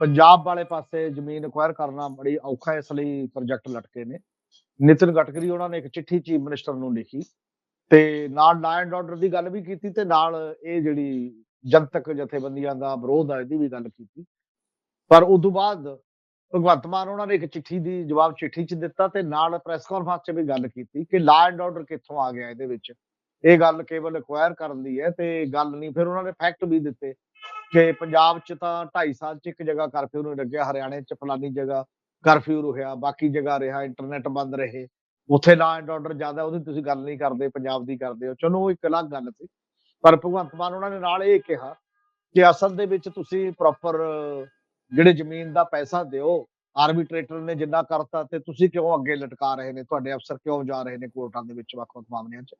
ਪੰਜਾਬ ਵਾਲੇ ਪਾਸੇ ਜ਼ਮੀਨ ਅਕਵਾਇਰ ਕਰਨਾ ਬੜੀ ਔਖਾ ਇਸ ਲਈ ਪ੍ਰੋਜੈਕਟ ਲਟਕੇ ਨੇ। ਨਿਤਿਨ ਗਡਕਰੀ ਉਹਨਾਂ ਨੇ ਇੱਕ ਚਿੱਠੀ ਚੀਫ ਮਿਨਿਸਟਰ ਨੂੰ ਲਿਖੀ ਤੇ ਨਾਲ ਲਾ ਐਂਡ ਆਰਡਰ ਦੀ ਗੱਲ ਵੀ ਕੀਤੀ ਤੇ ਨਾਲ ਇਹ ਜਿਹੜੀ ਜਨਤਕ ਜਥੇਬੰਦੀਆਂ ਦਾ ਵਿਰੋਧ ਆ, ਇਹਦੀ ਵੀ ਗੱਲ ਕੀਤੀ। ਪਰ ਉਸ ਤੋਂ ਬਾਅਦ ਭਗਵੰਤ ਮਾਨ ਉਹਨਾਂ ਨੇ ਇੱਕ ਚਿੱਠੀ ਦੀ ਜਵਾਬ ਚਿੱਠੀ 'ਚ ਦਿੱਤਾ ਤੇ ਨਾਲ ਪ੍ਰੈਸ ਕਾਨਫਰੰਸ 'ਚ ਵੀ ਗੱਲ ਕੀਤੀ ਕਿ ਲਾ ਐਂਡ ਆਰਡਰ ਕਿੱਥੋਂ ਆ ਗਿਆ ਇਹਦੇ ਵਿੱਚ। ਇਹ ਗੱਲ ਕੇਵਲ ਅਕਵਾਇਰ ਕਰਨ ਦੀ ਹੈ ਤੇ ਗੱਲ ਨਹੀਂ, ਫਿਰ ਉਹਨਾਂ ਨੇ ਫੈਕਟ ਵੀ ਦਿੱਤੇ ਕਿ ਪੰਜਾਬ 'ਚ ਤਾਂ 2.5 ਸਾਲ 'ਚ ਇੱਕ ਜਗ੍ਹਾ ਕਰਫਿਊ ਨੂੰ ਲੱਗਿਆ, ਹਰਿਆਣੇ 'ਚ ਫਲਾਨੀ ਜਗ੍ਹਾ ਕਰਫਿਊ ਰਿਹਾ ਬਾਕੀ ਜਗ੍ਹਾ ਰਿਹਾ ਇੰਟਰਨੈਟ ਬੰਦ ਰਹੇ। ਉੱਥੇ ਲਾ ਐਂਡ ਆਰਡਰ ਜ਼ਿਆਦਾ, ਉਹਦੀ ਤੁਸੀਂ ਗੱਲ ਨਹੀਂ ਕਰਦੇ, ਪੰਜਾਬ ਦੀ ਕਰਦੇ ਹੋ। ਚਲੋ, ਉਹ ਇੱਕ ਅਲੱਗ ਗੱਲ ਸੀ, ਪਰ ਭਗਵੰਤ ਮਾਨ ਉਹਨਾਂ ਨੇ ਨਾਲ ਇਹ ਕਿਹਾ ਕਿ ਅਸਲ ਦੇ ਵਿੱਚ ਤੁਸੀਂ ਪ੍ਰੋਪਰ ਜਿਹੜੇ ਜ਼ਮੀਨ ਦਾ ਪੈਸਾ ਦਿਓ ਆਰਬਿਟ੍ਰੇਟਰ ਨੇ ਜਿੰਨਾ ਕਰਤਾ ਤੇ ਤੁਸੀਂ ਕਿਉਂ ਅੱਗੇ ਲਟਕਾ ਰਹੇ ਨੇ? ਤੁਹਾਡੇ ਅਫਸਰ ਕਿਉਂ ਜਾ ਰਹੇ ਨੇ ਕੋਰਟਾਂ ਦੇ ਵਿੱਚ ਵੱਖ-ਵੱਖ ਮਾਮਲਿਆਂ 'ਚ?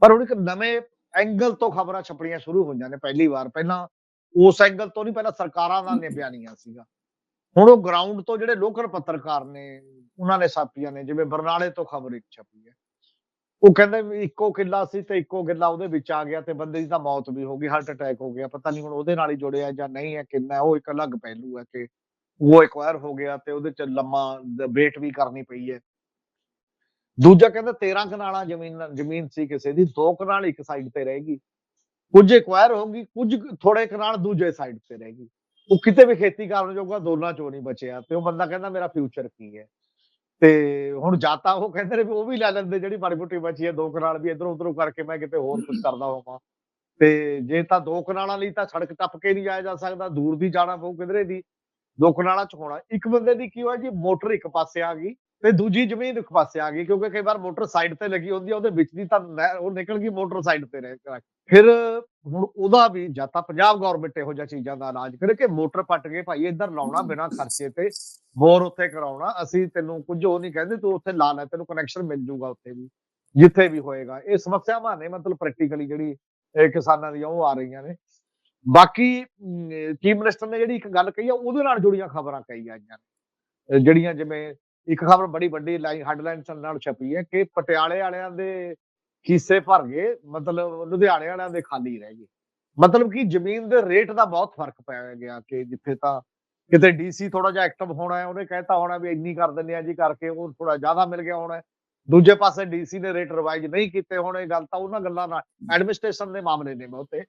ਪਰ ਹੁਣ ਇੱਕ ਨਵੇਂ ਐਂਗਲ ਤੋਂ ਖਬਰਾਂ ਛਪਣੀਆਂ ਸ਼ੁਰੂ ਹੋਈਆਂ ਨੇ, ਪਹਿਲੀ ਵਾਰ। ਪਹਿਲਾਂ ਉਸ ਐਂਗਲ ਤੋਂ ਨਹੀਂ, ਪਹਿਲਾਂ ਸਰਕਾਰਾਂ ਦਾ ਨੇ ਬਿਆਨੀਆਂ ਸੀਗਾ ਹੁਣ ਉਹ ਗਰਾਊਂਡ ਤੋਂ ਜਿਹੜੇ ਲੋਕਲ ਪੱਤਰਕਾਰ ਨੇ, ਉਹਨਾਂ ਨੇ ਛਾਪੀਆਂ ਨੇ, ਜਿਵੇਂ ਬਰਨਾਲੇ ਤੋਂ ਖਬਰ ਇੱਕ ਛਪੀ ਹੈ। ਉਹ ਕਹਿੰਦੇ ਵੀ ਇੱਕੋ ਕਿੱਲਾ ਸੀ ਤੇ ਇੱਕੋ ਕਿੱਲਾ ਉਹਦੇ ਵਿੱਚ ਆ ਗਿਆ ਤੇ ਬੰਦੇ ਦੀ ਤਾਂ ਮੌਤ ਵੀ ਹੋ ਗਈ ਹਾਰਟ ਅਟੈਕ ਹੋ ਗਿਆ। ਪਤਾ ਨਹੀਂ ਹੁਣ ਉਹਦੇ ਨਾਲ ਹੀ ਜੁੜਿਆ ਜਾਂ ਨਹੀਂ ਹੈ, ਕਿੰਨਾ ਉਹ ਇੱਕ ਅਲੱਗ ਪਹਿਲੂ ਹੈ ਕਿ ਉਹ ਐਕਵਾਇਰ ਹੋ ਗਿਆ ਤੇ ਉਹਦੇ ਚ ਲੰਮਾ ਵੇਟ ਵੀ ਕਰਨੀ ਪਈ ਹੈ। ਦੂਜਾ ਕਹਿੰਦਾ 13 ਕਨਾਲਾਂ ਜ਼ਮੀਨ ਜ਼ਮੀਨ ਸੀ ਕਿਸੇ ਦੀ, ਦੋ ਕਨਾਲ ਇੱਕ ਸਾਈਡ ਤੇ ਰਹੇਗੀ ਕੁਝ ਐਕਵਾਇਰ ਹੋਗੀ ਕੁਝ ਥੋੜੇ ਕਨਾਲ ਦੂਜੇ ਸਾਈਡ ਤੇ ਰਹੇਗੀ ਉਹ ਕਿਤੇ ਵੀ ਖੇਤੀ ਕਰਨ ਜੋਗਾ ਦੋਨਾਂ ਚੋਂ ਨਹੀਂ ਬਚਿਆ ਤੇ ਉਹ ਬੰਦਾ ਕਹਿੰਦਾ ਮੇਰਾ ਫਿਊਚਰ ਕੀ ਹੈ। ਤੇ ਹੁਣ ਜਾਤਾ ਉਹ ਕਹਿੰਦੇ ਨੇ ਵੀ ਉਹ ਵੀ ਲੈ ਲੈਂਦੇ ਜਿਹੜੀ ਮਾੜੀ ਮੋਟੀ ਬਚੀ ਹੈ, ਦੋ ਕਨਾਲ ਵੀ ਇਧਰੋਂ ਉਧਰੋਂ ਕਰਕੇ ਮੈਂ ਕਿਤੇ ਹੋਰ ਕੁਝ ਕਰਦਾ ਹੋਵਾਂ। ਤੇ ਜੇ ਤਾਂ ਦੋ ਕਨਾਲਾਂ ਲਈ ਤਾਂ ਸੜਕ ਟੱਪ ਕੇ ਨਹੀਂ ਜਾਇਆ ਜਾ ਸਕਦਾ, ਦੂਰ ਦੀ ਜਾਣਾ ਪਊ ਕਿਧਰੇ ਦੀ। ਦੋ ਕਨਾਲਾਂ ਚ ਹੋਣਾ। ਇੱਕ ਬੰਦੇ ਦੀ ਕੀ ਹੋਇਆ ਜੀ, ਮੋਟਰ ਇੱਕ ਪਾਸੇ ਆ ਗਈ। ਤੇ ਦੂਜੀ ਜ਼ਮੀਨ ਇੱਕ ਪਾਸੇ ਆ ਗਈ ਕਿਉਂਕਿ ਕਈ ਵਾਰ ਮੋਟਰ ਸਾਈਡ ਤੇ ਲੱਗੀ ਹੁੰਦੀ ਹੈ ਉਹਦੇ ਵਿੱਚ ਦੀ ਤਾਂ ਉਹ ਨਿਕਲ ਗਈ ਮੋਟਰ ਸਾਈਡ ਤੇ ਰਹਿ ਕੇ। ਫਿਰ ਹੁਣ ਉਹਦਾ ਵੀ ਜਾਂ ਤਾਂ ਪੰਜਾਬ ਗਵਰਨਮੈਂਟ ਇਹੋ ਜਿਹੀਆਂ ਚੀਜ਼ਾਂ ਦਾ ਇਲਾਜ ਕਰੇ ਕਿ ਮੋਟਰ ਪੱਟ ਕੇ ਭਾਈ ਇੱਧਰ ਲਾਉਣਾ ਬਿਨਾਂ ਖਰਚੇ ਤੇ ਬੋਰ ਉੱਥੇ ਕਰਾਉਣਾ। ਅਸੀਂ ਤੈਨੂੰ ਕੁਝ ਉਹ ਨਹੀਂ ਕਹਿੰਦੇ ਤੂੰ ਉੱਥੇ ਲਾ ਲੈ ਤੈਨੂੰ ਕਨੈਕਸ਼ਨ ਮਿਲ ਜੂਗਾ ਉੱਥੇ ਵੀ ਜਿੱਥੇ ਵੀ ਹੋਏਗਾ। ਇਹ ਸਮੱਸਿਆਵਾਂ ਨੇ ਮਤਲਬ ਪ੍ਰੈਕਟੀਕਲੀ ਜਿਹੜੀ ਕਿਸਾਨਾਂ ਦੀਆਂ ਉਹ ਆ ਰਹੀਆਂ ਨੇ। ਬਾਕੀ ਚੀਫ ਮਿਨਿਸਟਰ ਨੇ ਜਿਹੜੀ ਇੱਕ ਗੱਲ ਕਹੀ ਆ ਉਹਦੇ ਨਾਲ ਜੁੜੀਆਂ ਖਬਰਾਂ ਕਹੀ ਆਈਆਂ ਜਿਹੜੀਆਂ ਜਿਵੇਂ ਇੱਕ ਖਬਰ ਬੜੀ ਵੱਡੀ ਲਾਈਨ ਹੈਡਲਾਈਨ ਨਾਲ ਛਪੀ ਹੈ ਕਿ ਪਟਿਆਲੇ ਵਾਲਿਆਂ ਦੇ ਹਿੱਸੇ ਭਰ ਗਏ, ਮਤਲਬ ਲੁਧਿਆਣੇ ਵਾਲਿਆਂ ਦੇ ਖਾਲੀ ਰਹਿ ਗਏ। ਮਤਲਬ ਕਿ ਜ਼ਮੀਨ ਦੇ ਰੇਟ ਦਾ ਬਹੁਤ ਫ਼ਰਕ ਪੈ ਗਿਆ ਕਿ ਜਿੱਥੇ ਤਾਂ ਕਿਤੇ ਡੀਸੀ ਥੋੜਾ ਜਿਹਾ ਐਕਟਿਵ ਹੋਣਾ ਹੈ, ਉਹਨੇ ਕਹਿਤਾ ਹੋਣਾ ਵੀ ਇੰਨੀ ਕਰ ਦਿੰਦੇ ਆ ਜੀ ਕਰਕੇ ਉਹ ਥੋੜਾ ਜ਼ਿਆਦਾ ਮਿਲ ਗਿਆ ਹੋਣਾ ਦੂਜੇ ਪਾਸੇ ਡੀਸੀ ਨੇ ਰੇਟ ਰਿਵਾਈਜ਼ ਨਹੀਂ ਕੀਤੇ ਹੋਣੇ, ਗੱਲ ਤਾਂ ਉਹਨਾਂ ਗੱਲਾਂ ਨਾਲ ਐਡਮਿਨਿਸਟ੍ਰੇਸ਼ਨ ਦੇ ਮਾਮਲੇ ਨੇ ਬਹੁਤੇ।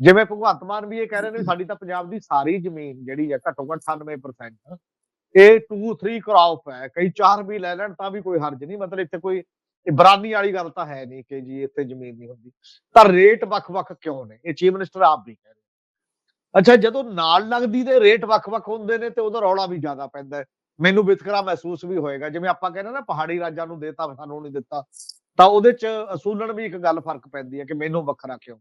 ਜਿਵੇਂ ਭਗਵੰਤ ਮਾਨ ਵੀ ਇਹ ਕਹਿ ਰਹੇ ਨੇ, ਸਾਡੀ ਤਾਂ ਪੰਜਾਬ ਦੀ ਸਾਰੀ ਜ਼ਮੀਨ ਜਿਹੜੀ ਹੈ ਘੱਟੋ ਘੱਟ 98% ਇਹ 2 3 ਕ੍ਰੌਪ ਹੈ ਕਈ ਚਾਰ ਵੀ ਲੈ ਲੈਣ ਤਾਂ ਵੀ ਕੋਈ ਹਰਜ ਨਹੀਂ। ਮਤਲਬ ਇੱਥੇ ਕੋਈ ਇਬਰਾਨੀ ਵਾਲੀ ਗੱਲ ਤਾਂ ਹੈ ਨਹੀਂ ਕਿ ਜੀ ਇੱਥੇ ਜ਼ਮੀਨ ਨਹੀਂ ਹੁੰਦੀ। ਤਾਂ ਰੇਟ ਵੱਖ-ਵੱਖ ਕਿਉਂ ਨੇ? ਇਹ ਚੀਫ ਮਿਨਿਸਟਰ ਆਪ ਵੀ ਕਹਿ ਰਹੇ। ਅੱਛਾ, ਜਦੋਂ ਨਾਲ ਲੱਗਦੀ ਦੇ ਰੇਟ ਵੱਖ-ਵੱਖ ਹੁੰਦੇ ਨੇ ਤੇ ਉਹਦਾ ਰੌਲਾ ਵੀ ਜ਼ਿਆਦਾ ਪੈਂਦਾ ਮੈਨੂੰ ਵਿਤਕਰਾ ਮਹਿਸੂਸ ਵੀ ਹੋਏਗਾ। ਜਿਵੇਂ ਆਪਾਂ ਕਹਿੰਦੇ ਨਾ, ਪਹਾੜੀ ਰਾਜਾਂ ਨੂੰ ਦੇਤਾ, ਸਾਨੂੰ ਨਹੀਂ ਦਿੱਤਾ, ਤਾਂ ਉਹਦੇ ਚ ਅਸੂਲਣ ਵੀ ਇੱਕ ਗੱਲ ਫ਼ਰਕ ਪੈਂਦੀ ਹੈ ਕਿ ਮੈਨੂੰ ਵੱਖਰਾ ਕਿਉਂ?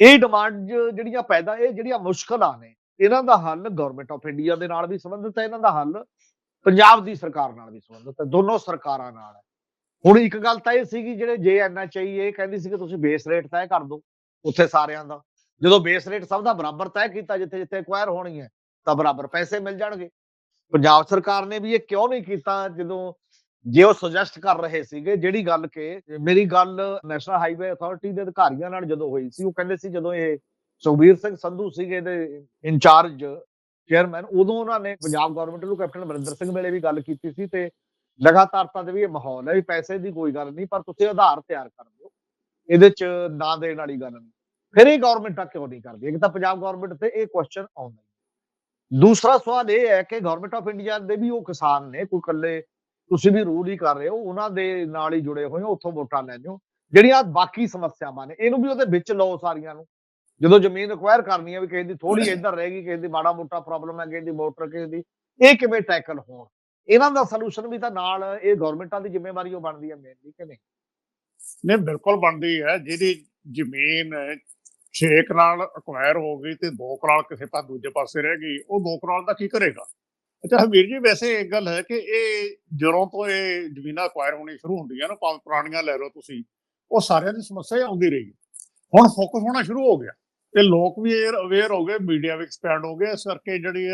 ਇਹ ਡਿਮਾਂਡ ਜਿਹੜੀਆਂ ਪੈਦਾ, ਇਹ ਜਿਹੜੀਆਂ ਮੁਸ਼ਕਲਾਂ ਨੇ ਇਹਨਾਂ ਦਾ ਹੱਲ ਗਵਰਨਮੈਂਟ ਆਫ ਇੰਡੀਆ ਦੇ ਨਾਲ ਵੀ ਸੰਬੰਧਿਤ ਹੈ, ਇਹਨਾਂ ਦਾ ਹੱਲ ਪੰਜਾਬ ਦੀ ਸਰਕਾਰ ਨਾਲ ਵੀ ਸੰਬੰਧਿਤ ਹੈ, ਦੋਨੋਂ ਸਰਕਾਰਾਂ ਨਾਲ ਹੈ। ਹੁਣ ਇੱਕ ਗੱਲ ਤਾਂ ਇਹ ਸੀਗੀ, ਜਿਹੜੇ ਜੇ ਐਨਐਚਆਈ ਇਹ ਕਹਿੰਦੀ ਸੀ ਕਿ ਤੁਸੀਂ ਬੇਸ ਰੇਟ ਤੈਅ ਕਰ ਦਿਓ ਉੱਥੇ ਸਾਰਿਆਂ ਦਾ। ਜਦੋਂ ਬੇਸ ਰੇਟ ਸਭ ਦਾ ਬਰਾਬਰ ਤੈਅ ਕੀਤਾ, ਜਿੱਥੇ ਜਿੱਥੇ ਐਕਵਾਇਰ ਹੋਣੀ ਹੈ, ਤਾਂ ਬਰਾਬਰ ਪੈਸੇ ਮਿਲ ਜਾਣਗੇ। ਪੰਜਾਬ ਸਰਕਾਰ ਨੇ ਵੀ ਇਹ ਕਿਉਂ ਨਹੀਂ ਕੀਤਾ, ਜਦੋਂ ਜੇ ਉਹ ਸੁਜੈਸਟ ਕਰ ਰਹੇ ਸੀਗੇ, ਜਿਹੜੀ ਗੱਲ ਕਿ ਮੇਰੀ ਗੱਲ ਨੈਸ਼ਨਲ ਹਾਈਵੇ ਅਥਾਰਟੀ ਦੇ ਅਧਿਕਾਰੀਆਂ ਨਾਲ ਜਦੋਂ ਹੋਈ ਸੀ, ਉਹ ਕਹਿੰਦੇ ਸੀ ਜਦੋਂ ਇਹ ਸੁਖਬੀਰ ਸਿੰਘ ਸੰਧੂ ਸੀਗੇ ਇਹਦੇ ਇੰਚਾਰਜ ਚੇਅਰਮੈਨ ਉਦੋਂ ਉਹਨਾਂ ਨੇ ਪੰਜਾਬ ਗਵਰਨਮੈਂਟ ਨੂੰ ਕੈਪਟਨ ਅਮਰਿੰਦਰ ਸਿੰਘ ਵੇਲੇ ਵੀ ਗੱਲ ਕੀਤੀ ਸੀ ਤੇ ਲਗਾਤਾਰਤਾ ਦੇ ਵੀ ਇਹ ਮਾਹੌਲ ਹੈ ਵੀ ਪੈਸੇ ਦੀ ਕੋਈ ਗੱਲ ਨਹੀਂ, ਪਰ ਤੁਸੀਂ ਆਧਾਰ ਤਿਆਰ ਕਰ ਦਿਓ, ਇਹਦੇ ਚ ਨਾ ਦੇਣ ਵਾਲੀ ਗੱਲ ਨਹੀਂ। ਫਿਰ ਇਹ ਗਵਰਨਮੈਂਟਾਂ ਕਿਉਂ ਨਹੀਂ ਕਰਦੀ? ਇੱਕ ਤਾਂ ਪੰਜਾਬ ਗਵਰਨਮੈਂਟ ਤੇ ਇਹ ਕੁਐਸਚਨ ਆਉਂਦਾ ਦੂਸਰਾ ਸਵਾਲ ਇਹ ਹੈ ਕਿ ਗਵਰਨਮੈਂਟ ਆਫ ਇੰਡੀਆ ਦੇ ਵੀ ਉਹ ਕਿਸਾਨ ਨੇ, ਕੋਈ ਇਕੱਲੇ ਤੁਸੀਂ ਵੀ ਰੂਲ ਹੀ ਕਰ ਰਹੇ ਹੋ, ਉਹਨਾਂ ਦੇ ਨਾਲ ਹੀ ਜੁੜੇ ਹੋਏ ਹੋ, ਉੱਥੋਂ ਵੋਟਾਂ ਲੈ ਜਾਓ ਜਿਹੜੀਆਂ ਬਾਕੀ ਸਮੱਸਿਆਵਾਂ ਨੇ, ਇਹਨੂੰ ਵੀ ਉਹਦੇ ਵਿੱਚ ਲਓ ਸਾਰੀਆਂ ਨੂੰ। ਜਦੋਂ ਜ਼ਮੀਨ ਅਕਵਾਇਰ ਕਰਨੀ ਹੈ ਵੀ ਕਿਸੇ ਦੀ ਥੋੜੀ ਇੱਧਰ ਰਹੇਗੀ ਕਿਸੇ ਦੀ ਮਾੜਾ ਮੋਟਾ ਪ੍ਰੋਬਲਮ ਹੈ ਕਿਸੇ ਦੀ ਮੋਟਰ ਕਿਸੇ ਦੀ ਇਹ ਕਿਵੇਂ ਟੈਕਲ ਹੋਣ? ਇਹਨਾਂ ਦਾ ਸੋਲੂਸ਼ਨ ਵੀ ਤਾਂ ਨਾਲ ਇਹ ਗਵਰਨਮੈਂਟਾਂ ਦੀ ਜ਼ਿੰਮੇਵਾਰੀ ਉਹ ਬਣਦੀ ਹੈ ਮੇਨਲੀ ਕਿ ਨਹੀਂ? ਨੇ ਬਿਲਕੁਲ ਬਣਦੀ ਹੈ। ਜਿਹਦੀ ਜ਼ਮੀਨ ਛੇਕ ਨਾਲ ਅਕਵਾਇਰ ਹੋ ਗਈ ਤੇ ਦੋ ਕਨਾਲ ਕਿਸੇ ਪਾਸੇ ਦੂਜੇ ਪਾਸੇ ਰਹਿ ਗਈ ਉਹ ਦੋ ਕਨਾਲ ਦਾ ਕੀ ਕਰੇਗਾ? ਅੱਛਾ ਹਮੀਰ ਜੀ ਵੈਸੇ ਇੱਕ ਗੱਲ ਹੈ ਕਿ ਇਹ ਜਦੋਂ ਤੋਂ ਇਹ ਜ਼ਮੀਨਾਂ ਅਕਵਾਇਰ ਹੋਣੀ ਸ਼ੁਰੂ ਹੁੰਦੀਆਂ ਨਾ ਭਾਵੇਂ ਪੁਰਾਣੀਆਂ ਲੈ ਲਓ ਤੁਸੀਂ ਉਹ ਸਾਰਿਆਂ ਦੀ ਸਮੱਸਿਆ ਆਉਂਦੀ ਰਹੀ ਹੁਣ ਫੋਕਸ ਹੋਣਾ ਸ਼ੁਰੂ ਹੋ ਗਿਆ। ਤੇ ਲੋਕ ਵੀ ਅਵੇਅਰ ਹੋ ਗਏ ਮੀਡੀਆ ਵੀ ਐਕਸਪੈਂਡ ਹੋ ਗਿਆ ਇਸ ਕਰਕੇ ਜਿਹੜੀ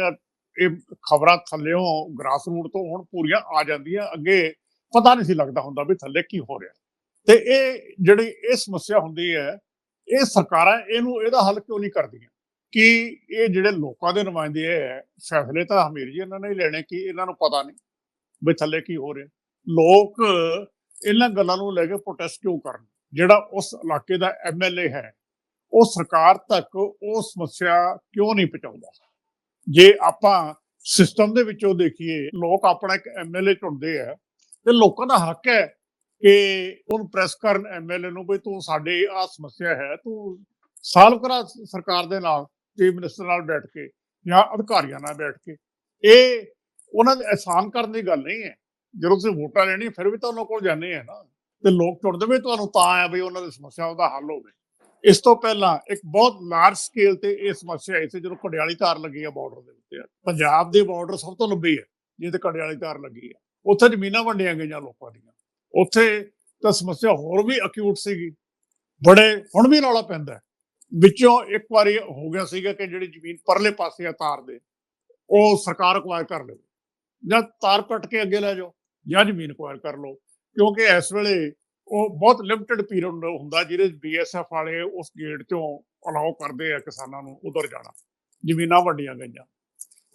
ਇਹ ਖਬਰਾਂ ਥੱਲਿਓਂ ਗ੍ਰਾਸ ਰੂਟ ਤੋਂ ਹੁਣ ਪੂਰੀਆਂ ਆ ਜਾਂਦੀਆਂ। ਅੱਗੇ ਪਤਾ ਨਹੀਂ ਸੀ ਲੱਗਦਾ ਹੁੰਦਾ ਵੀ ਥੱਲੇ ਕੀ ਹੋ ਰਿਹਾ। ਤੇ ਇਹ ਜਿਹੜੀ ਇਹ ਸਮੱਸਿਆ ਹੁੰਦੀ ਹੈ, ਇਹ ਸਰਕਾਰਾਂ ਇਹਨੂੰ, ਇਹਦਾ ਹੱਲ ਕਿਉਂ ਨਹੀਂ ਕਰਦੀਆਂ? ਕਿ ਇਹ ਜਿਹੜੇ ਲੋਕਾਂ ਦੇ ਨੁਮਾਇੰਦੇ ਹੈ ਫੈਸਲੇ ਤਾਂ ਹਮੀਰ ਜੀ ਇਹਨਾਂ ਨੇ ਹੀ ਲੈਣੇ ਕਿ ਇਹਨਾਂ ਨੂੰ ਪਤਾ ਨਹੀਂ ਵੀ ਥੱਲੇ ਕੀ ਹੋ ਰਿਹਾ। ਲੋਕ ਇਹਨਾਂ ਗੱਲਾਂ ਨੂੰ ਲੈ ਕੇ ਪ੍ਰੋਟੈਸਟ ਕਿਉਂ ਕਰਨ? ਜਿਹੜਾ ਉਸ ਇਲਾਕੇ ਦਾ ਐਮਐਲਏ ਹੈ ਉਹ ਸਰਕਾਰ ਤੱਕ ਉਹ ਸਮੱਸਿਆ ਕਿਉਂ ਨਹੀਂ ਪਹੁੰਚਾਉਂਦਾ? ਜੇ ਆਪਾਂ ਸਿਸਟਮ ਦੇ ਵਿੱਚੋਂ ਦੇਖੀਏ, ਲੋਕ ਆਪਣਾ ਇੱਕ ਐਮਐਲਏ ਚੁਣਦੇ ਆ ਤੇ ਲੋਕਾਂ ਦਾ ਹੱਕ ਹੈ ਕਿ ਉਹਨੂੰ ਪ੍ਰੈਸ ਕਰਨ ਐਮਐਲਏ ਨੂੰ ਵੀ ਤੂੰ ਸਾਡੇ ਆ ਸਮੱਸਿਆ ਹੈ, ਤੂੰ ਸਾਲਵ ਕਰਾ ਸਰਕਾਰ ਦੇ ਨਾਲ, ਚੀਫ ਮਿਨਿਸਟਰ ਨਾਲ ਬੈਠ ਕੇ ਜਾਂ ਅਧਿਕਾਰੀਆਂ ਨਾਲ ਬੈਠ ਕੇ, ਇਹ ਉਹਨਾਂ ਦੇ ਅਹਿਸਾਨ ਕਰਨ ਦੀ ਗੱਲ ਨਹੀਂ ਹੈ। ਜਦੋਂ ਤੁਸੀਂ ਵੋਟਾਂ ਲੈਣੀ ਫਿਰ ਵੀ ਤਾਂ ਉਹਨਾਂ ਕੋਲ ਜਾਂਦੇ ਆ ਨਾ। ਤੇ ਲੋਕ ਚੁਣਦੇ ਵੀ ਤੁਹਾਨੂੰ ਤਾਂ ਆ ਵੀ ਉਹਨਾਂ ਦੀ ਸਮੱਸਿਆ ਉਹਦਾ ਹੱਲ ਹੋਵੇ। ਇਸ ਤੋਂ ਪਹਿਲਾਂ ਇੱਕ ਬਹੁਤ ਲਾਰਜ ਸਕੇਲ ਤੇ ਇਹ ਸਮੱਸਿਆ ਆਈ ਸੀ, ਜਦੋਂ ਕੜਿਆਲੀ ਤਾਰ ਲੱਗੀ ਆ ਬਾਰਡਰ ਦੇ ਉੱਤੇ। ਪੰਜਾਬ ਦੇ ਬਾਰਡਰ ਸਭ ਤੋਂ ਲੰਬੀ ਹੈ ਜਿਹਦੇ ਕੜਿਆਲੀ ਤਾਰ ਲੱਗੀ ਆ। ਉੱਥੇ ਜ਼ਮੀਨਾਂ ਵੰਡੀਆਂ ਗਈਆਂ ਲੋਕਾਂ ਦੀਆਂ। ਉੱਥੇ ਤਾਂ ਸਮੱਸਿਆ ਹੋਰ ਵੀ ਅਕਿਊਟ ਸੀਗੀ। ਬੜੇ, ਹੁਣ ਵੀ ਰੌਲਾ ਪੈਂਦਾ ਵਿੱਚੋਂ ਇੱਕ ਵਾਰੀ ਹੋ ਗਿਆ ਸੀਗਾ ਕਿ ਜਿਹੜੀ ਜ਼ਮੀਨ ਪਰਲੇ ਪਾਸੇ ਆ ਤਾਰ ਦੇ, ਉਹ ਸਰਕਾਰ ਅਕਵਾਇਰ ਕਰ ਲਵੇ। ਜਾਂ ਤਾਰ ਕੱਟ ਕੇ ਅੱਗੇ ਲੈ ਜਾਓ, ਜਾਂ ਜ਼ਮੀਨ ਅਕਵਾਇਰ ਕਰ ਲਓ। ਕਿਉਂਕਿ ਇਸ ਵੇਲੇ ਉਹ ਬਹੁਤ ਲਿਮਟਿਡ ਪੀਰੀਅਡ ਹੁੰਦਾ ਜਿਹਦੇ ਬੀਐਸਐਫ ਵਾਲੇ ਉਸ ਗੇਟ 'ਚੋਂ ਅਲਾਉ ਕਰਦੇ ਆ ਕਿਸਾਨਾਂ ਨੂੰ ਉਧਰ ਜਾਣਾ, ਜ਼ਮੀਨਾਂ ਵੰਡੀਆਂ ਗਈਆਂ।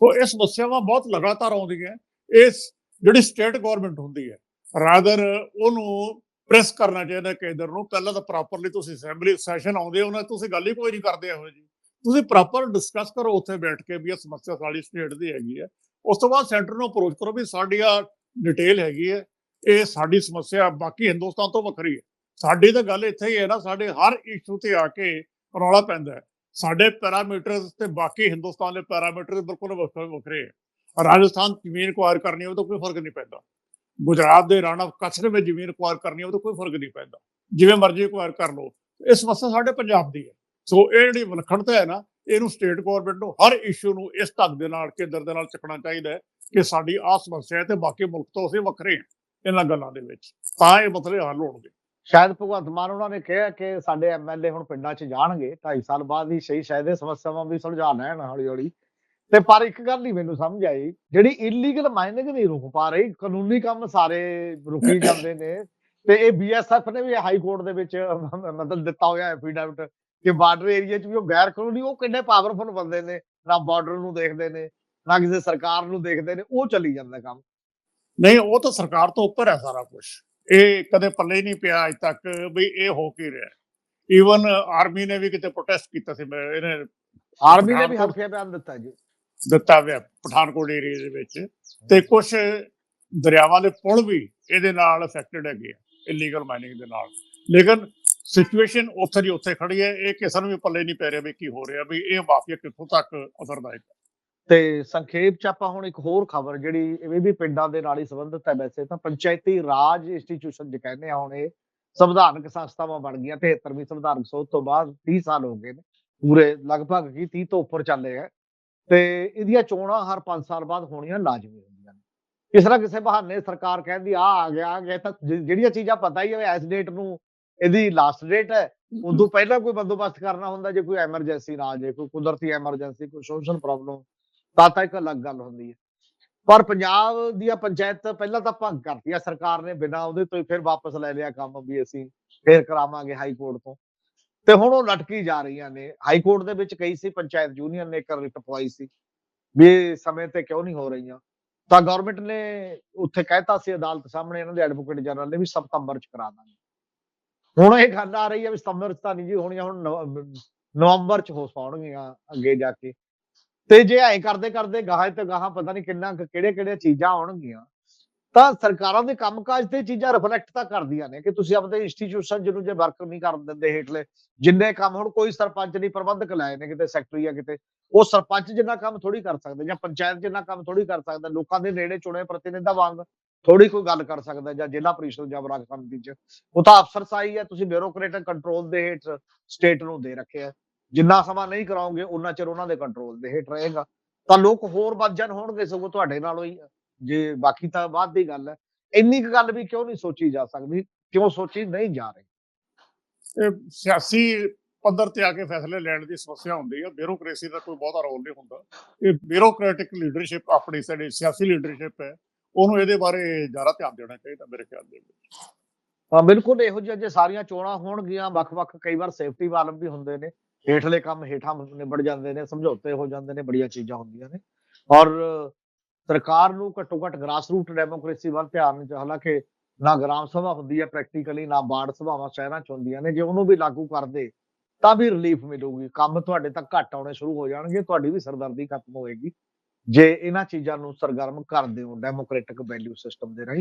ਉਹ ਇਹ ਸਮੱਸਿਆਵਾਂ ਬਹੁਤ ਲਗਾਤਾਰ ਆਉਂਦੀਆਂ, ਇਸ ਜਿਹੜੀ ਸਟੇਟ ਗਵਰਨਮੈਂਟ ਹੁੰਦੀ ਹੈ ਰਾਦਰ ਉਹਨੂੰ ਪ੍ਰੈਸ ਕਰਨਾ ਚਾਹੀਦਾ ਕੇਂਦਰ ਨੂੰ, ਪਹਿਲਾਂ ਤਾਂ ਪ੍ਰੋਪਰਲੀ ਤੁਸੀਂ ਅਸੈਂਬਲੀ ਸੈਸ਼ਨ ਆਉਂਦੇ ਹੋ ਨਾ, ਤੁਸੀਂ ਗੱਲ ਹੀ ਕੋਈ ਨਹੀਂ ਕਰਦੇ ਇਹੋ ਜੀ ਤੁਸੀਂ ਪ੍ਰੋਪਰ ਡਿਸਕਸ ਕਰੋ ਉੱਥੇ ਬੈਠ ਕੇ ਵੀ ਇਹ ਸਮੱਸਿਆ ਸਾਡੀ ਸਟੇਟ ਦੀ ਹੈਗੀ ਹੈ। ਉਸ ਤੋਂ ਬਾਅਦ ਸੈਂਟਰ ਨੂੰ ਅਪਰੋਚ ਕਰੋ ਵੀ ਸਾਡੀ ਆ ਡਿਟੇਲ ਹੈਗੀ ਹੈ ਇਹ ਸਾਡੀ ਸਮੱਸਿਆ ਬਾਕੀ ਹਿੰਦੁਸਤਾਨ ਤੋਂ ਵੱਖਰੀ ਹੈ। ਸਾਡੀ ਤਾਂ ਗੱਲ ਇੱਥੇ ਹੀ ਹੈ ਨਾ, ਸਾਡੇ ਹਰ ਇਸ਼ੂ ਤੇ ਆ ਕੇ ਰੌਲਾ ਪੈਂਦਾ ਹੈ। ਸਾਡੇ ਪੈਰਾਮੀਟਰਸ ਤੇ ਬਾਕੀ ਹਿੰਦੁਸਤਾਨ ਦੇ ਪੈਰਾਮੀਟਰ ਬਿਲਕੁਲ ਵੱਖਰੇ ਵੱਖਰੇ ਹੈ। ਰਾਜਸਥਾਨ ਜ਼ਮੀਨ ਅਕਵਾਇਰ ਕਰਨੀ ਹੋਵੇ ਤਾਂ ਕੋਈ ਫ਼ਰਕ ਨਹੀਂ ਪੈਂਦਾ। ਗੁਜਰਾਤ ਦੇ ਰਾਣਾ ਕੱਛ ਦੇ ਵਿੱਚ ਜ਼ਮੀਨ ਅਕਵਾਇਰ ਕਰਨੀ ਹੋਵੇ ਤਾਂ ਕੋਈ ਫ਼ਰਕ ਨਹੀਂ ਪੈਂਦਾ। ਜਿਵੇਂ ਮਰਜ਼ੀ ਅਕਵਾਇਰ ਕਰ ਲਓ। ਇਹ ਸਮੱਸਿਆ ਸਾਡੇ ਪੰਜਾਬ ਦੀ ਹੈ। ਸੋ ਇਹ ਜਿਹੜੀ ਵਿਲੱਖਣਤਾ ਹੈ ਨਾ, ਇਹਨੂੰ ਸਟੇਟ ਗਵਰਨਮੈਂਟ ਨੂੰ ਹਰ ਇਸ਼ੂ ਨੂੰ ਇਸ ਢੰਗ ਦੇ ਨਾਲ, ਕੇਂਦਰ ਦੇ ਨਾਲ ਚੱਕਣਾ ਚਾਹੀਦਾ ਹੈ ਕਿ ਸਾਡੀ ਆਹ ਸਮੱਸਿਆ ਹੈ ਤੇ ਬਾਕੀ ਮੁਲਕ ਤੋਂ ਅਸੀਂ ਵੱਖਰੇ ਹਾਂ। ਇਹਨਾਂ ਗੱਲਾਂ ਦੇ ਵਿੱਚ। ਤਾਂ ਇਹ ਮਸਲੇ ਹੱਲ ਹੋਣਗੇ। ਸ਼ਾਇਦ ਭਗਵੰਤ ਮਾਨ ਉਹਨਾਂ ਨੇ ਕਿਹਾ ਕਿ ਸਾਡੇ ਐਮਐਲਏ ਹੁਣ ਪਿੰਡਾਂ 'ਚ ਜਾਣਗੇ 2.5 ਸਾਲ ਬਾਅਦ ਹੀ ਸਹੀ ਸ਼ਾਇਦ ਇਹ ਸਮੱਸਿਆਵਾਂ ਵੀ ਸੁਲਝਾ ਲੈਣ ਹੌਲੀ ਹੌਲੀ ਤੇ ਪਰ ਇੱਕ ਗੱਲ ਨਹੀਂ ਮੈਨੂੰ ਸਮਝ ਆਈ, ਜਿਹੜੀ ਇਲੀਗਲ ਮਾਈਨਿੰਗ ਨਹੀਂ ਰੁਕ ਪਾ ਰਹੀ, ਕਾਨੂੰਨੀ ਕੰਮ ਸਾਰੇ ਰੁਕੀ ਜਾਂਦੇ ਨੇ। ਤੇ ਇਹ ਬੀਐਸਐਫ ਨੇ ਵੀ ਹਾਈ ਕੋਰਟ ਦੇ ਵਿੱਚ ਮਤਲਬ ਦਿੱਤਾ ਹੋਇਆ ਐਫੀਡੈਵਿਟ ਕਿ ਬਾਰਡਰ ਏਰੀਆ 'ਚ ਵੀ ਉਹ ਗੈਰ ਕਾਨੂੰਨੀ, ਉਹ ਕਿੰਨੇ ਪਾਵਰਫੁਲ ਬੰਦੇ ਨੇ, ਨਾ ਬਾਰਡਰ ਨੂੰ ਦੇਖਦੇ ਨੇ, ਨਾ ਕਿਸੇ ਸਰਕਾਰ ਨੂੰ ਦੇਖਦੇ ਨੇ, ਉਹ ਚੱਲੀ ਜਾਂਦਾ ਕੰਮ। ਨਹੀਂ ਉਹ ਤਾਂ ਸਰਕਾਰ ਤੋਂ ਉੱਪਰ ਹੈ ਸਾਰਾ ਕੁਝ ਇਹ ਕਦੇ ਪੱਲੇ ਹੀ ਨਹੀਂ ਪਿਆ ਅਜ ਤੱਕ ਵੀ ਇਹ ਹੋ ਕੀ ਰਿਹਾ। ਈਵਨ ਆਰਮੀ ਨੇ ਵੀ ਕਿਤੇ ਪ੍ਰੋਟੈਸਟ ਕੀਤਾ ਸੀ ਮੈਂ ਇਹਨੇ ਆਰਮੀ ਨੇ ਵੀ ਹਲਫੀਆ ਬਿਆਨ ਦਿੱਤਾ ਜੀ। ਦਿੱਤਾ ਹੋਇਆ ਪਠਾਨਕੋਟ ਏਰੀਆ ਦੇ ਵਿੱਚ। ਤੇ ਕੁਝ ਦਰਿਆਵਾਂ ਦੇ ਪੁਲ ਵੀ ਇਹਦੇ ਨਾਲ ਅਫੈਕਟਡ ਹੈਗੇ ਆ ਇਲੀਗਲ ਮਾਈਨਿੰਗ ਦੇ ਨਾਲ। ਲੇਕਿਨ ਸਿਚੁਏਸ਼ਨ ਉੱਥੇ ਦੀ ਉੱਥੇ ਖੜੀ ਹੈ ਇਹ ਕਿਸੇ ਨੂੰ ਵੀ ਪੱਲੇ ਨਹੀਂ ਪੈ ਰਿਹਾ ਵੀ ਕੀ ਹੋ ਰਿਹਾ ਵੀ ਇਹ ਮਾਫੀਆ ਕਿੱਥੋਂ ਤੱਕ ਅਸਰਦਾਇਕ ਹੈ। ਤੇ ਸੰਖੇਪ ਚ ਆਪਾਂ ਹੁਣ ਇੱਕ ਹੋਰ ਖਬਰ ਜਿਹੜੀ ਇਹ ਵੀ ਪਿੰਡਾਂ ਦੇ ਨਾਲ ਹੀ ਸੰਬੰਧਿਤ ਹੈ ਵੈਸੇ ਤਾਂ ਪੰਚਾਇਤੀ ਰਾਜ ਇੰਸਟੀਚਿਊਸ਼ਨ ਜੇ ਕਹਿੰਦੇ ਆ ਹੁਣ ਇਹ, ਸੰਵਿਧਾਨਕ ਸੰਸਥਾਵਾਂ ਬਣ ਗਈਆਂ 73ਵੀਂ ਸੰਵਿਧਾਨਕ ਸੋਧ ਤੋਂ ਬਾਅਦ 30 ਸਾਲ ਹੋ ਗਏ ਨੇ, ਪੂਰੇ ਲਗਭਗ ਕੀ 30 ਤੋਂ ਉੱਪਰ ਚੱਲੇ ਆ ਤੇ ਇਹਦੀਆਂ ਚੋਣਾਂ ਹਰ 5 ਸਾਲ ਬਾਅਦ ਹੋਣੀਆਂ ਲਾਜ਼ਮੀ ਹੁੰਦੀਆਂ ਨੇ। ਕਿਸੇ ਨਾ ਕਿਸੇ ਬਹਾਨੇ ਸਰਕਾਰ ਕਹਿੰਦੀ ਆ ਆ ਗਿਆ ਆ ਗਿਆ ਤਾਂ ਜਿਹੜੀਆਂ ਚੀਜ਼ਾਂ ਪਤਾ ਹੀ ਹੈ ਇਸ ਡੇਟ ਨੂੰ ਇਹਦੀ ਲਾਸਟ ਡੇਟ ਹੈ, ਉਦੋਂ ਪਹਿਲਾਂ ਕੋਈ ਬੰਦੋਬਸਤ ਕਰਨਾ ਹੁੰਦਾ ਜੇ ਕੋਈ ਐਮਰਜੈਂਸੀ ਨਾ ਆ ਜਾਏ ਕੋਈ ਕੁਦਰਤੀ ਐਮਰਜੈਂਸੀ ਕੋਈ ਸੋਸ਼ਲ ਪ੍ਰੋਬਲਮ ਤਾਂ ਤਾਂ ਇੱਕ ਅਲੱਗ ਗੱਲ ਹੁੰਦੀ ਹੈ। ਪਰ ਪੰਜਾਬ ਦੀਆਂ ਪੰਚਾਇਤ ਪਹਿਲਾਂ ਤਾਂ ਭੰਗ ਕਰਤੀ ਸਰਕਾਰ ਨੇ, ਬਿਨਾਂ ਉਹਦੇ ਤੋਂ ਹੀ ਫਿਰ ਵਾਪਸ ਲੈ ਲਿਆ ਕੰਮ ਵੀ ਅਸੀਂ, ਫੇਰ ਕਰਾਵਾਂਗੇ ਹਾਈ ਕੋਰਟ ਤੋਂ। ਤੇ ਹੁਣ ਉਹ ਲਟਕੀ ਜਾ ਰਹੀਆਂ ਨੇ। ਹਾਈ ਕੋਰਟ ਦੇ ਵਿੱਚ ਕਈ ਸੀ, ਪੰਚਾਇਤ ਯੂਨੀਅਨ ਨੇ ਇੱਕ ਰਿਟ ਪਵਾਈ ਸੀ ਵੀ ਸਮੇਂ ਤੇ ਕਿਉਂ ਨਹੀਂ ਹੋ ਰਹੀਆਂ। ਤਾਂ ਗਵਰਨਮੈਂਟ ਨੇ ਉੱਥੇ ਕਹਿਤਾ ਸੀ, ਅਦਾਲਤ ਸਾਹਮਣੇ ਇਹਨਾਂ ਦੇ ਐਡਵੋਕੇਟ ਜਨਰਲ ਨੇ ਵੀ ਸਤੰਬਰ ਚ ਕਰਾ ਦਾਂਗੇ। ਹੁਣ ਇਹ ਗੱਲ ਆ ਰਹੀ ਹੈ ਵੀ ਸਤੰਬਰ ਚ ਤਾਂ ਨਹੀਂ ਜੀ ਹੋਣੀਆਂ, ਹੁਣ ਨਵ- ਨਵੰਬਰ ਚ ਹੋ ਪਾਉਣਗੀਆਂ ਅੱਗੇ ਜਾ ਕੇ। ਤੇ ਜੇ ਐ ਕਰਦੇ ਕਰਦੇ ਗਾਹਾਂ ਤੇ ਗਾਹਾਂ ਪਤਾ ਨਹੀਂ ਕਿੰਨਾ ਕਿਹੜੇ ਕਿਹੜੇ ਚੀਜ਼ਾਂ ਆਉਣਗੀਆਂ, ਤਾਂ ਸਰਕਾਰਾਂ ਦੇ ਕੰਮਕਾਜ ਤੇ ਚੀਜ਼ਾਂ ਰਿਫਲੈਕਟ ਤਾਂ ਕਰਦੀਆਂ ਨੇ ਕਿ ਤੁਸੀਂ ਆਪਣੇ ਇੰਸਟੀਚਿਊਸ਼ਨ ਜਿਹਨੂੰ ਜੇ ਵਰਕ ਨਹੀਂ ਕਰਨ ਦਿੰਦੇ ਹੇਠਲੇ, ਜਿੰਨੇ ਕੰਮ ਹੁਣ ਕੋਈ ਸਰਪੰਚ ਨਹੀਂ, ਪ੍ਰਬੰਧਕ ਲਾਏ ਨੇ ਕਿਤੇ ਸੈਕਟਰੀ ਆ ਕਿਤੇ, ਉਹ ਸਰਪੰਚ ਜਿੰਨਾ ਕੰਮ ਥੋੜੀ ਕਰ ਸਕਦੇ ਜਾਂ ਪੰਚਾਇਤ ਜਿੰਨਾ ਕੰਮ ਥੋੜੀ ਕਰ ਸਕਦਾ, ਲੋਕਾਂ ਦੇ ਨੇੜੇ ਚੁਣੇ ਪ੍ਰਤੀਨਿਧਾਂ ਵਾਂਗ ਥੋੜੀ ਕੋਈ ਗੱਲ ਕਰ ਸਕਦਾ ਜਾਂ ਜ਼ਿਲ੍ਹਾ ਪ੍ਰੀਸ਼ਦ ਜਾਂ ਬਲਾਕ ਸੰਮਤੀ ਚ, ਉਹ ਤਾਂ ਅਫਸਰਸ਼ਾਹੀ ਹੈ, ਤੁਸੀਂ ਬਿਊਰੋਕਰੇਟਿਕ ਕੰਟਰੋਲ ਦੇ ਹੇਠ ਸਟੇਟ ਨੂੰ ਦੇ ਰੱਖਿਆ। ਜਿੰਨਾ ਸਮਾਂ ਨਹੀਂ ਕਰਾਓਗੇ ਉਹਨਾਂ ਚਿਰ ਉਹਨਾਂ ਦੇ ਕੰਟਰੋਲ ਦੇ ਹੇਠ ਰਹੇਗਾ। ਤਾਂ ਲੋਕ ਹੋਰ ਵੱਧ ਜਾਣ ਹੋਣਗੇ ਸਗੋਂ ਤੁਹਾਡੇ ਨਾਲੋਂ ਹੀ ਜੇ ਬਾਕੀ ਤਾਂ ਬਾਅਦ ਦੀ ਗੱਲ ਹੈ। ਇੰਨੀ ਕੁ ਗੱਲ ਵੀ ਕਿਉਂ ਨਹੀਂ ਸੋਚੀ ਜਾ ਸਕਦੀ? ਕਿਉਂ ਸੋਚੀ ਨਹੀਂ ਜਾ ਰਹੀ? ਇਹ ਸਿਆਸੀ ਪੱਧਰ ਤੇ ਆ ਕੇ ਫੈਸਲੇ ਲੈਣ ਦੀ ਸਮੱਸਿਆ ਹੁੰਦੀ ਹੈ ਬਿਊਰੋਕ੍ਰੇਸੀ ਦਾ ਕੋਈ ਬਹੁਤਾ ਰੋਲ ਨਹੀਂ ਹੁੰਦਾ। ਇਹ ਬਿਊਰੋਕ੍ਰੈਟਿਕ ਲੀਡਰਸ਼ਿਪ ਆਪਣੀ ਸਾਡੀ ਸਿਆਸੀ ਲੀਡਰਸ਼ਿਪ ਹੈ। ਉਹਨੂੰ ਇਹਦੇ ਬਾਰੇ ਜ਼ਿਆਦਾ ਧਿਆਨ ਦੇਣਾ ਚਾਹੀਦਾ ਮੇਰੇ ਖਿਆਲ ਦੇ ਵਿੱਚ। ਹਾਂ ਬਿਲਕੁਲ ਇਹੋ ਜਿਹਾ ਜੇ ਸਾਰੀਆਂ ਚੋਣਾਂ ਹੋਣਗੀਆਂ ਵੱਖ-ਵੱਖ ਕਈ ਵਾਰ ਸੇਫਟੀ ਵਾਲਵ ਵੀ ਹੁੰਦੇ ਨੇ। ਹੇਠਲੇ ਕੰਮ ਹੇਠਾਂ ਨਿਬੜ ਜਾਂਦੇ ਨੇ, ਸਮਝੌਤੇ ਹੋ ਜਾਂਦੇ ਨੇ, ਬੜੀਆਂ ਚੀਜ਼ਾਂ ਹੁੰਦੀਆਂ ਨੇ। ਔਰ ਸਰਕਾਰ ਨੂੰ ਘੱਟੋ ਘੱਟ ਗ੍ਰਾਸ ਰੂਟ ਡੈਮੋਕ੍ਰੇਸੀ ਵੱਲ ਧਿਆਨ ਚ, ਹਾਲਾਂਕਿ ਨਾ ਗ੍ਰਾਮ ਸਭਾ ਹੁੰਦੀ ਹੈ ਪ੍ਰੈਕਟੀਕਲੀ ਨਾ ਵਾਰਡ ਸਭਾਵਾਂ ਸ਼ਹਿਰਾਂ ਚ ਹੁੰਦੀਆਂ ਨੇ, ਜੇ ਉਹਨੂੰ ਵੀ ਲਾਗੂ ਕਰਦੇ, ਤਾਂ ਵੀ ਰਿਲੀਫ ਮਿਲੂਗੀ। ਕੰਮ ਤੁਹਾਡੇ ਤੱਕ ਘੱਟ ਆਉਣੇ ਸ਼ੁਰੂ ਹੋ ਜਾਣਗੇ, ਤੁਹਾਡੀ ਵੀ ਸਰਦਰਦੀ ਖਤਮ ਹੋਏਗੀ। ਜੇ ਇਹਨਾਂ ਚੀਜ਼ਾਂ ਨੂੰ ਸਰਗਰਮ ਕਰਦੇ ਹੋ ਡੈਮੋਕ੍ਰੈਟਿਕ ਵੈਲਿਊ ਸਿਸਟਮ ਦੇ ਰਾਹੀਂ